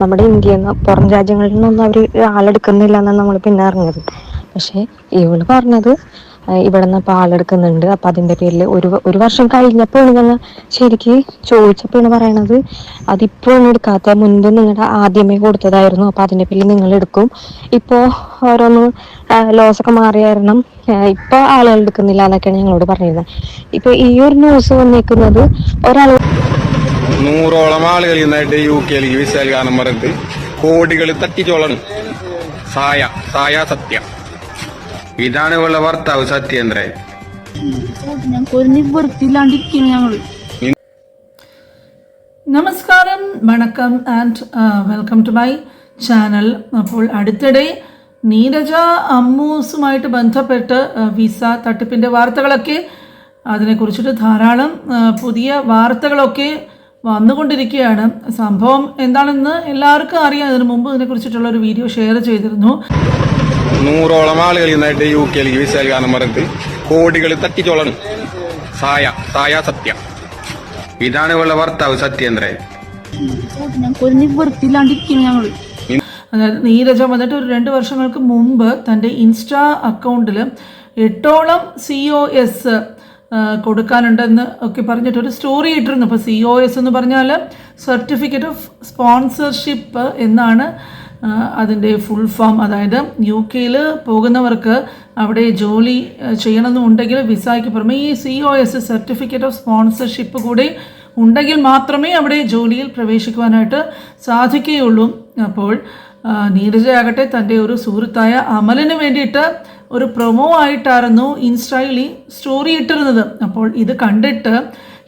നമ്മുടെ ഇന്ത്യയിൽ നിന്ന് പുറം രാജ്യങ്ങളിൽ നിന്നൊന്നും അവർ ആളെടുക്കുന്നില്ല എന്നാണ് നമ്മൾ പിന്നെ അറിഞ്ഞത്. പക്ഷെ ഇവൾ പറഞ്ഞത് ഇവിടെ നിന്ന് ഇപ്പൊ ആളെടുക്കുന്നുണ്ട്. അപ്പൊ അതിന്റെ പേരിൽ ഒരു ഒരു വർഷം കഴിഞ്ഞപ്പോഴാണ് ഞങ്ങൾ ശരിക്ക് ചോദിച്ചപ്പോഴാണ് പറയണത് അതിപ്പോഴും എടുക്കാത്ത മുൻപ് നിങ്ങളുടെ ആദ്യമേ കൊടുത്തതായിരുന്നു. അപ്പൊ അതിന്റെ പേരിൽ നിങ്ങൾ എടുക്കും. ഇപ്പോ ഓരോന്ന് ലോസ് ഒക്കെ മാറിയ കാരണം ആ, ഇപ്പൊ ആളുകൾ എടുക്കുന്നില്ല എന്നൊക്കെയാണ് ഞങ്ങളോട് പറഞ്ഞിരുന്നത് ഇപ്പൊ ഈ ഒരു ന്യൂസ് വന്നേക്കുന്നത് ഒരാൾ നൂറോളം ആളുകൾ ഇന്നായിട്ട് യു കെയിലേക്ക് വിസ നൽകാനും പറഞ്ഞത് കോടികൾ തട്ടിച്ചോളാണ്. സായ സായ സത്യ. ഇതാണ് ഇവളുടെ ഭർത്താവ് സത്യേന്ദ്രൻ. നമസ്കാരം വണക്കം and welcome to my channel അപ്പോൾ അടുത്തിടെ നീരജ അമ്മൂസുമായിട്ട് ബന്ധപ്പെട്ട് വിസ തട്ടിപ്പിന്റെ വാർത്തകളൊക്കെ അതിനെക്കുറിച്ചിട്ട് ധാരാളം പുതിയ വാർത്തകളൊക്കെ വന്നുകൊണ്ടിരിക്കുകയാണ്. സംഭവം എന്താണെന്ന് എല്ലാവർക്കും അറിയാം. അതിനു മുമ്പ് ഇതിനെക്കുറിച്ചിട്ടുള്ള ഒരു വീഡിയോ ഷെയർ ചെയ്തിരുന്നു. നൂറോളം ആളുകൾ ഇന്നായിട്ട് യു കെയിലേക്ക് വിസ പറഞ്ഞിട്ട് കോടികൾ തട്ടിച്ചോളണം. സായ സായ സത്യ. ഇതാണ് ഇവളുടെ ഭർത്താവ് സത്യേന്ദ്രൻ. അതായത് നീരജ വന്നിട്ട് ഒരു രണ്ട് വർഷങ്ങൾക്ക് മുമ്പ് തന്റെ ഇൻസ്റ്റാ അക്കൗണ്ടിൽ എട്ടോളം സി ഒ എസ് കൊടുക്കാനുണ്ടെന്ന് ഒക്കെ പറഞ്ഞിട്ട് ഒരു സ്റ്റോറി ഇട്ടിരുന്നു. ഇപ്പോൾ സി ഒ എസ് എന്ന് പറഞ്ഞാൽ സർട്ടിഫിക്കറ്റ് ഓഫ് സ്പോൺസർഷിപ്പ് എന്നാണ് അതിന്റെ ഫുൾ ഫോം അതായത് യു കെയിൽ പോകുന്നവർക്ക് അവിടെ ജോലി ചെയ്യണമെന്നുണ്ടെങ്കിൽ വിസയ്ക്ക് പുറമെ ഈ C O S certificate of sponsorship കൂടി ഉണ്ടെങ്കിൽ മാത്രമേ അവിടെ ജോലിയിൽ പ്രവേശിക്കുവാനായിട്ട് സാധിക്കുകയുള്ളൂ. അപ്പോൾ നീരജയാകട്ടെ തന്റെ ഒരു സുഹൃത്തായ അമലിന് വേണ്ടിയിട്ട് ഒരു പ്രൊമോ ആയിട്ടായിരുന്നു ഇൻസ്റ്റയിൽ ഈ സ്റ്റോറി ഇട്ടിരുന്നത്. അപ്പോൾ ഇത് കണ്ടിട്ട്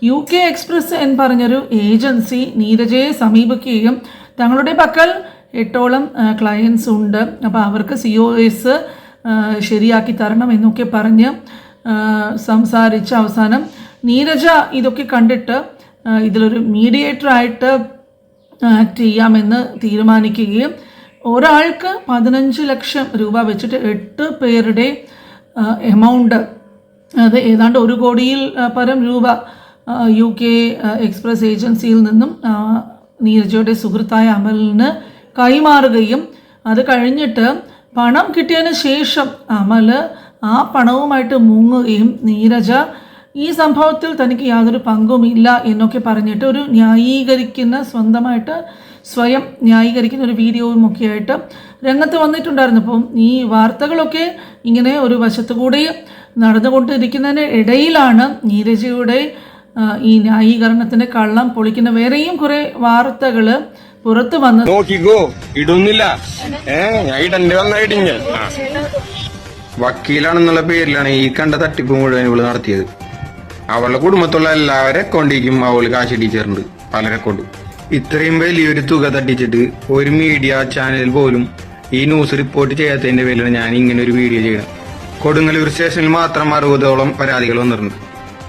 യു കെ എക്സ്പ്രസ് എന്ന് പറഞ്ഞൊരു ഏജൻസി നീരജയെ സമീപിക്കുകയും തങ്ങളുടെ പക്കൽ എട്ടോളം ക്ലയൻസ് ഉണ്ട്. അപ്പോൾ അവർക്ക് സി ഒ എസ് ശരിയാക്കി തരണം എന്നൊക്കെ പറഞ്ഞ് സംസാരിച്ച അവസാനം നീരജ ഇതൊക്കെ കണ്ടിട്ട് ഇതിലൊരു മീഡിയേറ്ററായിട്ട് ആക്ട് ചെയ്യാമെന്ന് തീരുമാനിക്കുകയും ഒരാൾക്ക് പതിനഞ്ച് ലക്ഷം രൂപ വെച്ചിട്ട് എട്ട് പേരുടെ എമൗണ്ട് അത് ഏതാണ്ട് ഒരു കോടിയിൽ പരം രൂപ യു കെ എക്സ്പ്രസ് ഏജൻസിയിൽ നിന്നും നീരജയുടെ സുഹൃത്തായ അമലിന് കൈമാറുകയും അത് കഴിഞ്ഞിട്ട് പണം കിട്ടിയതിന് ശേഷം അമൽ ആ പണവുമായിട്ട് മുങ്ങുകയും നീരജ ഈ സംഭവത്തിൽ തനിക്ക് യാതൊരു പങ്കും ഇല്ല എന്നൊക്കെ പറഞ്ഞിട്ട് ഒരു ന്യായീകരിക്കുന്ന സ്വന്തമായിട്ട് സ്വയം ന്യായീകരിക്കുന്ന ഒരു വീഡിയോയും ഒക്കെ ആയിട്ട് രംഗത്ത് വന്നിട്ടുണ്ടായിരുന്നു. അപ്പം ഈ വാർത്തകളൊക്കെ ഇങ്ങനെ ഒരു വശത്തുകൂടി നടന്നുകൊണ്ടിരിക്കുന്നതിന് ഇടയിലാണ് നീരജയുടെ ഈ ന്യായീകരണത്തിന്റെ കള്ളം പൊളിക്കുന്ന വേറെയും കുറെ വാർത്തകൾ പുറത്തു വന്നത്. നോക്കിക്കോ ഇടുന്നില്ല. വക്കീലാണെന്നുള്ള പേരിലാണ് ഈ കണ്ട തട്ടിപ്പ് മുഴുവൻ ഇവൾ നടത്തിയത്. അവളുടെ കുടുംബത്തുള്ള എല്ലാവരെ അക്കൗണ്ടിലേക്കും അവൾ കാശ് ടീച്ചറുണ്ട് പലരെ കൊണ്ട്. ഇത്രയും വലിയൊരു തുക തട്ടിച്ചിട്ട് ഒരു മീഡിയ ചാനൽ പോലും ഈ ന്യൂസ് റിപ്പോർട്ട് ചെയ്യാത്തതിന്റെ പേരിലാണ് ഞാൻ ഇങ്ങനെ ഒരു വീഡിയോ ചെയ്യണം കൊടുങ്ങല്ലൂർ സ്റ്റേഷനിൽ മാത്രം അറുപതോളം പരാതികൾ വന്നിട്ടുണ്ട്.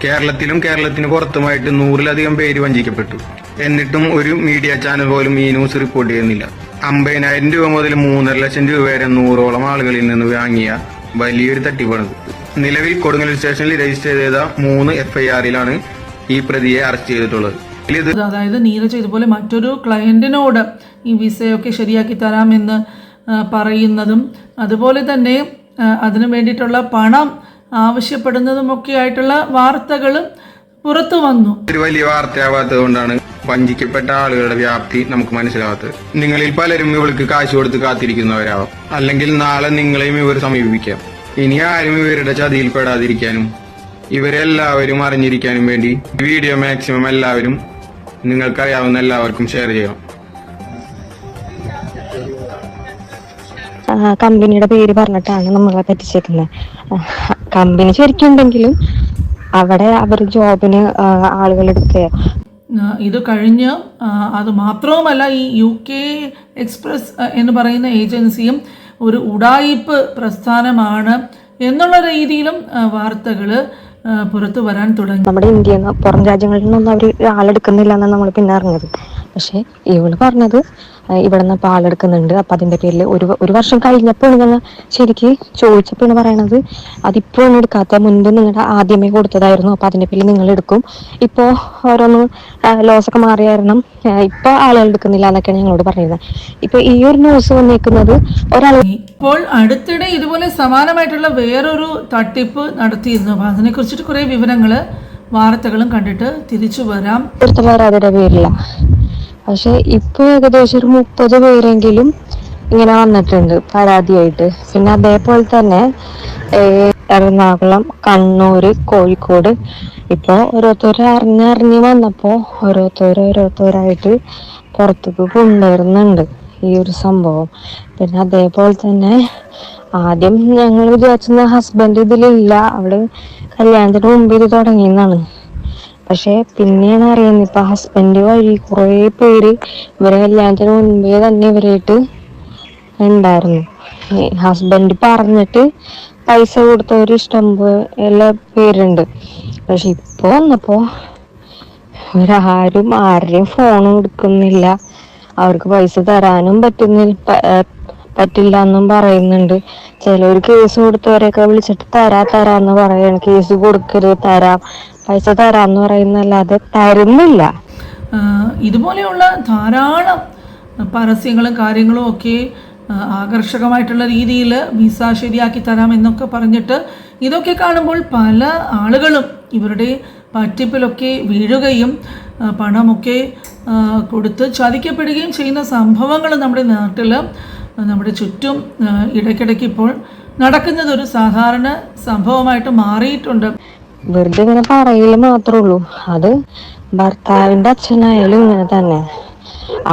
കേരളത്തിലും കേരളത്തിന് പുറത്തുമായിട്ട് നൂറിലധികം പേര് വഞ്ചിക്കപ്പെട്ടു. എന്നിട്ടും ഒരു മീഡിയ ചാനൽ പോലും ഈ ന്യൂസ് റിപ്പോർട്ട് ചെയ്യുന്നില്ല. അമ്പതിനായിരം രൂപ മുതൽ മൂന്നര ലക്ഷം രൂപ വരെ നൂറോളം ആളുകളിൽ നിന്ന് വാങ്ങിയ വലിയൊരു തട്ടിപ്പാണ്. നിലവിൽ കൊടുങ്ങല്ലൂർ സ്റ്റേഷനിൽ രജിസ്റ്റർ ചെയ്ത മൂന്ന് എഫ്ഐആറിലാണ് ഈ പ്രതിയെ അറസ്റ്റ് ചെയ്തിട്ടുള്ളത്. അതായത് നീരജ് ഇതുപോലെ മറ്റൊരു ക്ലയന്റിനോട് ഈ വിസയൊക്കെ ശരിയാക്കി തരാമെന്ന് പറയുന്നതും അതുപോലെ തന്നെ അതിനു വേണ്ടിയിട്ടുള്ള പണം ആവശ്യപ്പെടുന്നതുമൊക്കെ ആയിട്ടുള്ള വാർത്തകളും പുറത്തു വന്നു. ഒരു വലിയ വാർത്തയാവാത്തത് കൊണ്ടാണ് വഞ്ചിക്കപ്പെട്ട ആളുകളുടെ വ്യാപ്തി നമുക്ക് മനസ്സിലാവാത്തത് നിങ്ങളിൽ പലരും ഇവൾക്ക് കാശ് കൊടുത്ത് കാത്തിരിക്കുന്നവരാവാം. അല്ലെങ്കിൽ നാളെ നിങ്ങളെയും ഇവർ സമീപിക്കാം ഇനി ആരും ഇവരുടെ ചതിയിൽ പെടാതിരിക്കാനും ഇവരെല്ലാവരും അറിഞ്ഞിരിക്കാനും വേണ്ടി വീഡിയോ മാക്സിമം എല്ലാവരും നിങ്ങൾക്കറിയാവുന്ന എല്ലാവർക്കും ഷെയർ ചെയ്യണം. ആ, കമ്പനിയുടെ പേര് പറഞ്ഞിട്ടാണ് നമ്മളെ പറ്റിച്ചേക്കുന്നത്. കമ്പനി ശരിക്കുണ്ടെങ്കിലും അവിടെ അവർ ജോബിന് ആളുകൾ എടുക്കുക ആ, ഇത് കഴിഞ്ഞ് അത് മാത്രവുമല്ല ഈ യു കെ എക്സ്പ്രസ് എന്ന് പറയുന്ന ഏജൻസിയും ഒരു ഉടായിപ്പ് പ്രസ്ഥാനമാണ് എന്നുള്ള രീതിയിലും വാർത്തകൾ പുറത്തു വരാൻ തുടങ്ങി. നമ്മുടെ നിന്ന് പുറം രാജ്യങ്ങളിൽ നിന്നൊന്നും അവർ ആളെടുക്കുന്നില്ല എന്നാണ് നമ്മൾ പിന്നെ അറിഞ്ഞത്. പക്ഷെ ഇവൾ പറഞ്ഞത് ഇവിടെ നിന്ന് പാലെടുക്കുന്നുണ്ട്. അപ്പൊ അതിന്റെ പേരിൽ ഒരു ഒരു വർഷം കഴിഞ്ഞപ്പോൾ ഞങ്ങൾ ശരിക്ക് ചോദിച്ചപ്പോഴാണ് പറയണത് അതിപ്പോഴാണ് എടുക്കാത്ത? മുൻപ് നിങ്ങളുടെ ആദ്യമേ കൊടുത്തതായിരുന്നു. അപ്പൊ അതിന്റെ പേരിൽ നിങ്ങൾ എടുക്കും. ഇപ്പോ ഓരോന്ന് ലോസൊക്കെ ഒക്കെ മാറിയ കാരണം ആ, ഇപ്പൊ ആളുകൾ എടുക്കുന്നില്ല എന്നൊക്കെയാണ് ഞങ്ങളോട് പറയുന്നത്. ഇപ്പൊ ഈ ഒരു ന്യൂസ് വന്നേക്കുന്നത് ഒരാൾ ഇപ്പോൾ അടുത്തിടെ ഇതുപോലെ സമാനമായിട്ടുള്ള വേറൊരു തട്ടിപ്പ് നടത്തിയിരുന്നു. അപ്പം അതിനെക്കുറിച്ചിട്ട് കുറേ വിവരങ്ങൾ വാർത്തകളും കണ്ടിട്ട് തിരിച്ചു വരാം. പരാതിയുടെ പേരില്ല. പക്ഷെ ഇപ്പൊ ഏകദേശം ഒരു മുപ്പത് പേരെങ്കിലും ഇങ്ങനെ വന്നിട്ടുണ്ട് പരാതിയായിട്ട്. പിന്നെ അതേപോലെ തന്നെ എറണാകുളം കണ്ണൂര് കോഴിക്കോട് ഇപ്പൊ ഓരോരുത്തർ അറിഞ്ഞറിഞ്ഞ് വന്നപ്പോ ഓരോരുത്തർ ഓരോരുത്തരായിട്ട് പുറത്തേക്ക് കൊണ്ടുവരുന്നുണ്ട് ഈ ഒരു സംഭവം. പിന്നെ അതേപോലെ തന്നെ ആദ്യം ഞങ്ങൾ വിചാരിച്ചിരുന്ന ഹസ്ബൻഡ് ഇതിലില്ല. അവൾ കല്യാണത്തിന് മുമ്പ് ഇത് തുടങ്ങിയെന്നാണ്. പക്ഷെ പിന്നെയാണ് അറിയുന്നത് ഇപ്പൊ ഹസ്ബൻഡ് വഴി കുറെ പേര് ഇവരെ കല്യാണത്തിന് മുൻപേ തന്നെ ഇവരായിട്ട് ഉണ്ടായിരുന്നു. ഹസ്ബൻഡ് പറഞ്ഞിട്ട് പൈസ കൊടുത്തവര് ഇഷ്ടം പോലെ പേരുണ്ട്. പക്ഷെ ഇപ്പൊ വന്നപ്പോ ഇവരാരും ആരുടെയും ഫോണും എടുക്കുന്നില്ല. അവർക്ക് പൈസ തരാനും പറ്റുന്നില്ല പറ്റില്ല എന്നും പറയുന്നുണ്ട്. ചിലവർ കേസ് കൊടുത്തവരെയൊക്കെ വിളിച്ചിട്ട് തരാ തരാന്ന് പറയാണ്. കേസ് കൊടുക്കരുത് തരാം. പൈസ തരാന്ന് പറയുന്നല്ലാതെ തരുന്നില്ല. ഇതുപോലെയുള്ള ധാരാളം പരസ്യങ്ങളും കാര്യങ്ങളും ഒക്കെ ആകർഷകമായിട്ടുള്ള രീതിയിൽ വിസ ശരിയാക്കി തരാം എന്നൊക്കെ പറഞ്ഞിട്ട് ഇതൊക്കെ കാണുമ്പോൾ പല ആളുകളും ഇവരുടെ പറ്റിപ്പിലൊക്കെ വീഴുകയും പണമൊക്കെ കൊടുത്ത് ചതിക്കപ്പെടുകയും ചെയ്യുന്ന സംഭവങ്ങൾ നമ്മുടെ നാട്ടിൽ നമ്മുടെ ചുറ്റും ഇടയ്ക്കിടയ്ക്ക് ഇപ്പോൾ നടക്കുന്നത് ഒരു സാധാരണ സംഭവമായിട്ട് മാറിയിട്ടുണ്ട്. വെറുതെ ഇങ്ങനെ പറയൽ മാത്രമേ ഉള്ളൂ. അത് ഭർത്താവിന്റെ അച്ഛനായാലും ഇങ്ങനെ തന്നെ.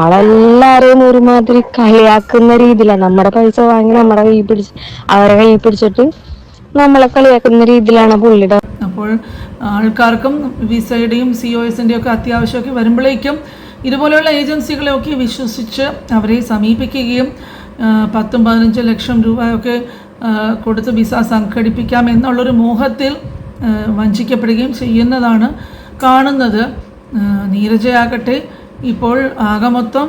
ആളെല്ലാരെയും ഒരുമാതിരി കളിയാക്കുന്ന രീതിയിലാണ് നമ്മുടെ പൈസ വാങ്ങി നമ്മുടെ കൈ പിടിച്ച് അവരെ കൈ പിടിച്ചിട്ട് നമ്മളെ കളിയാക്കുന്ന രീതിയിലാണ് പുള്ളിയുടെ അപ്പോൾ ആൾക്കാർക്കും വിസയുടെയും സി ഒ എസിന്റെയും ഒക്കെ അത്യാവശ്യമൊക്കെ വരുമ്പോഴേക്കും ഇതുപോലെയുള്ള ഏജൻസികളെയൊക്കെ വിശ്വസിച്ച് അവരെ സമീപിക്കുകയും പത്തും പതിനഞ്ചും ലക്ഷം രൂപയൊക്കെ കൊടുത്ത് വിസ സംഘടിപ്പിക്കാം എന്നുള്ളൊരു മോഹത്തിൽ വഞ്ചിക്കപ്പെടുകയും ചെയ്യുന്നതാണ് കാണുന്നത്. നീരജയാകട്ടെ ഇപ്പോൾ ആകെ മൊത്തം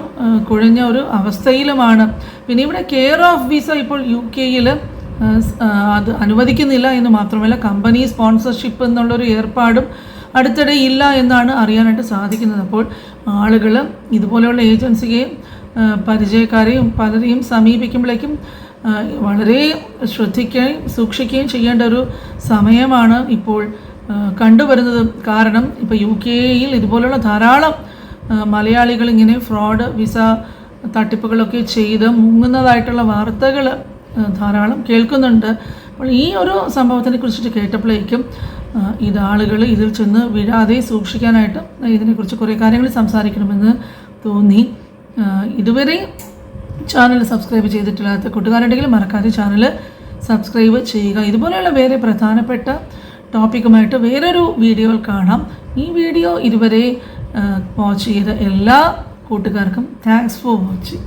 കുഴഞ്ഞ ഒരു അവസ്ഥയിലുമാണ്. പിന്നെ ഇവിടെ കെയർ ഓഫ് വിസ ഇപ്പോൾ യു കെയിൽ അത് അനുവദിക്കുന്നില്ല എന്ന് മാത്രമല്ല കമ്പനി സ്പോൺസർഷിപ്പ് എന്നുള്ളൊരു ഏർപ്പാടും അടുത്തിടെ ഇല്ല എന്നാണ് അറിയാനായിട്ട് സാധിക്കുന്നത്. അപ്പോൾ ആളുകൾ ഇതുപോലെയുള്ള ഏജൻസിയെ ആ, പരിചയക്കാരെയും പലരെയും സമീപിക്കുമ്പോഴേക്കും വളരെ ശ്രദ്ധിക്കുകയും സൂക്ഷിക്കുകയും ചെയ്യേണ്ട ഒരു സമയമാണ് ഇപ്പോൾ കണ്ടുവരുന്നത്. കാരണം ഇപ്പോൾ യു കെയിൽ ഇതുപോലുള്ള ധാരാളം മലയാളികൾ ഇങ്ങനെ ഫ്രോഡ് വിസ തട്ടിപ്പുകളൊക്കെ ചെയ്ത് മുങ്ങുന്നതായിട്ടുള്ള വാർത്തകൾ ധാരാളം കേൾക്കുന്നുണ്ട്. അപ്പോൾ ഈ ഒരു സംഭവത്തിനെ കുറിച്ചിട്ട് കേട്ടപ്പോഴേക്കും ഇത് ആളുകൾ ഇതിൽ ചെന്ന് വീഴാതെ സൂക്ഷിക്കാനായിട്ട് ഇതിനെക്കുറിച്ച് കുറേ കാര്യങ്ങൾ സംസാരിക്കണമെന്ന് തോന്നി. ഇതുവരെ ചാനൽ സബ്സ്ക്രൈബ് ചെയ്തിട്ടില്ലാത്ത കൂട്ടുകാരുണ്ടെങ്കിൽ മറക്കാതെ ചാനൽ സബ്സ്ക്രൈബ് ചെയ്യുക. ഇതുപോലെയുള്ള വേറെ പ്രധാനപ്പെട്ട ടോപ്പിക്കുമായിട്ട് വേറൊരു വീഡിയോ കാണാം. ഈ വീഡിയോ ഇതുവരെ വാച്ച് ചെയ്ത എല്ലാ കൂട്ടുകാർക്കും താങ്ക്സ് ഫോർ വാച്ചിങ്